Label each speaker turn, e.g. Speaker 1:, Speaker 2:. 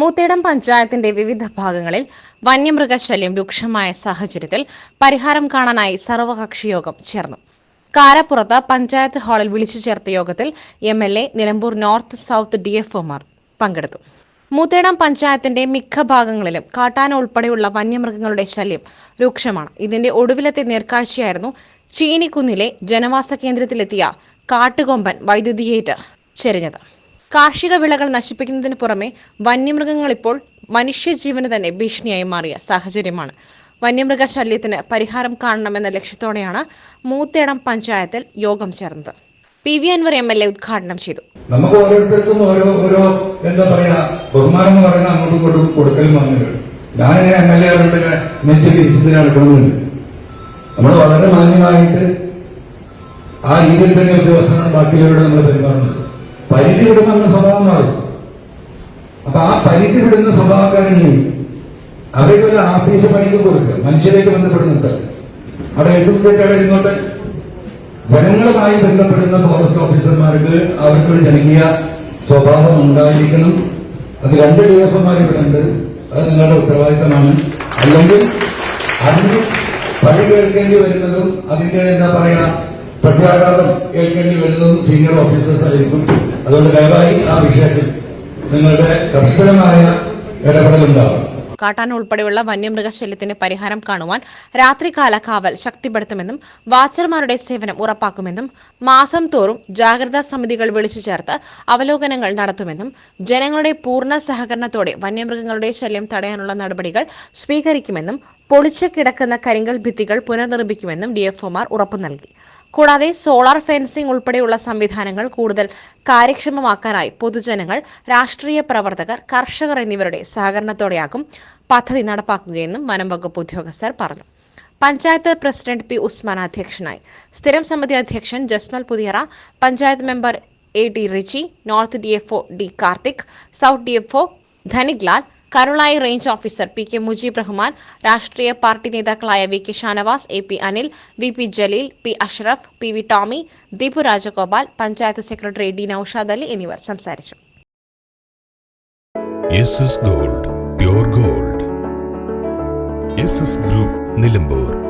Speaker 1: മൂത്തേടം പഞ്ചായത്തിന്റെ വിവിധ ഭാഗങ്ങളിൽ വന്യമൃഗശല്യം രൂക്ഷമായ സാഹചര്യത്തിൽ പരിഹാരം കാണാനായി സർവകക്ഷി യോഗം ചേർന്നു. കാരപ്പുറത്ത് പഞ്ചായത്ത് ഹാളിൽ വിളിച്ചു ചേർത്ത യോഗത്തിൽ M L A Nilambur north south D F ഒമാർ പങ്കെടുത്തു. മൂത്തേടം പഞ്ചായത്തിന്റെ മിക്ക ഭാഗങ്ങളിലും കാട്ടാന ഉൾപ്പെടെയുള്ള വന്യമൃഗങ്ങളുടെ ശല്യം രൂക്ഷമാണ്. ഇതിന്റെ ഒടുവിലത്തെ നേർക്കാഴ്ചയായിരുന്നു ചീനിക്കുന്നിലെ ജനവാസ കേന്ദ്രത്തിലെത്തിയ കാട്ടുകൊമ്പൻ വൈദ്യുതിയേറ്റ് ചെരിഞ്ഞത്. കാർഷിക വിളകൾ നശിപ്പിക്കുന്നതിന് പുറമെ വന്യമൃഗങ്ങൾ ഇപ്പോൾ മനുഷ്യജീവന് തന്നെ ഭീഷണിയായി മാറിയ സാഹചര്യമാണ്. വന്യമൃഗ ശല്യത്തിന് പരിഹാരം കാണണമെന്ന ലക്ഷ്യത്തോടെയാണ് മൂത്തേടം പഞ്ചായത്തിൽ യോഗം ചേർന്നത്. P V Anvar M L A ഉദ്ഘാടനം ചെയ്തു.
Speaker 2: നമുക്ക് ഓരോരുത്തർക്കും ഓരോ ഓരോ എന്താ പറയാ ബഹുമാനം എന്ന് പറയുന്ന അങ്ങോട്ടും ഇങ്ങോട്ടും കൊടുക്കലും വാങ്ങലും ഞാൻ എം എൽ എ നെറ്റ് വിരിച്ചതിന് എടുക്കണമെന്നില്ല നമ്മൾ വളരെ മാന്യമായിട്ട് ആ രീതിയിൽ തന്നെ ഉദ്യോഗസ്ഥനാണ് ബാക്കിയുള്ളവരോട് നമ്മൾ പെരുമാറുന്നത് പരിധി വിടുന്ന സ്വഭാവം മാറും അപ്പൊ ആ പരിധി വിടുന്ന സ്വഭാവക്കാരനെ അവർക്ക് ഒരു ആഫീസ് പണിക്ക് കൊടുക്കുക മനുഷ്യരേക്ക് ബന്ധപ്പെടുന്നത് അവിടെ എഴുതുന്നതൊക്കെ അവിടെ ജനങ്ങളുമായി ബന്ധപ്പെടുന്ന ഫോറസ്റ്റ് ഓഫീസർമാർക്ക് അവർക്കൊരു ജനകീയ സ്വഭാവം ഉണ്ടായിരിക്കണം. അത് രണ്ട് ഡി എഫ് എമാർ ഇവിടെ ഉണ്ട്. അത് നിങ്ങളുടെ ഉത്തരവാദിത്തമാണ്. അല്ലെങ്കിൽ അതിന് പഴി കേൾക്കേണ്ടി വരുന്നതും അതിന്റെ എന്താ പറയാ പ്രത്യാഘാതം കേൾക്കേണ്ടി വരുന്നതും സീനിയർ ഓഫീസേഴ്സ് ആയിരിക്കും. അതുകൊണ്ട് ദയവായി ആ വിഷയത്തിൽ നിങ്ങളുടെ കർശനമായ ഇടപെടലുണ്ടാവണം.
Speaker 1: കാട്ടാന ഉൾപ്പെടെയുള്ള വന്യമൃഗശല്യത്തിന് പരിഹാരം കാണുവാൻ രാത്രികാല കാവൽ ശക്തിപ്പെടുത്തുമെന്നും വാച്ചർമാരുടെ സേവനം ഉറപ്പാക്കുമെന്നും മാസം തോറും ജാഗ്രതാ സമിതികൾ വിളിച്ചു ചേർത്ത് അവലോകനങ്ങൾ നടത്തുമെന്നും ജനങ്ങളുടെ പൂർണ സഹകരണത്തോടെ വന്യമൃഗങ്ങളുടെ ശല്യം തടയാനുള്ള നടപടികൾ സ്വീകരിക്കുമെന്നും പൊളിച്ചു കിടക്കുന്ന കരിങ്കൽ ഭിത്തികൾ പുനർനിർമ്മിക്കുമെന്നും ഡിഎഫ്ഒമാർ ഉറപ്പു നൽകി. കൂടാതെ സോളാർ ഫെൻസിംഗ് ഉൾപ്പെടെയുള്ള സംവിധാനങ്ങൾ കൂടുതൽ കാര്യക്ഷമമാക്കാനായി പൊതുജനങ്ങൾ രാഷ്ട്രീയ പ്രവർത്തകർ കർഷകർ എന്നിവരുടെ സഹകരണത്തോടെയാകും പദ്ധതി നടപ്പാക്കുകയെന്നും വനം വകുപ്പ് ഉദ്യോഗസ്ഥർ പറഞ്ഞു. പഞ്ചായത്ത് പ്രസിഡന്റ് പി ഉസ്മാൻ അധ്യക്ഷനായി. സ്ഥിരം സമിതി അധ്യക്ഷൻ Jasmal Puthiyara panchayat member A D Richie north D F D Karthik south D F O Dhaniklal Karulai range officer P K Mujeeb Rahman രാഷ്ട്രീയ പാർട്ടി നേതാക്കളായ V K Shanavas A P Anil V P Jaleel P Ashraf P V Tomy Deepu Rajagopal panchayat secretary D Noushad Ali എന്നിവർ സംസാരിച്ചു.
Speaker 3: Gold gold. Group Nilambur.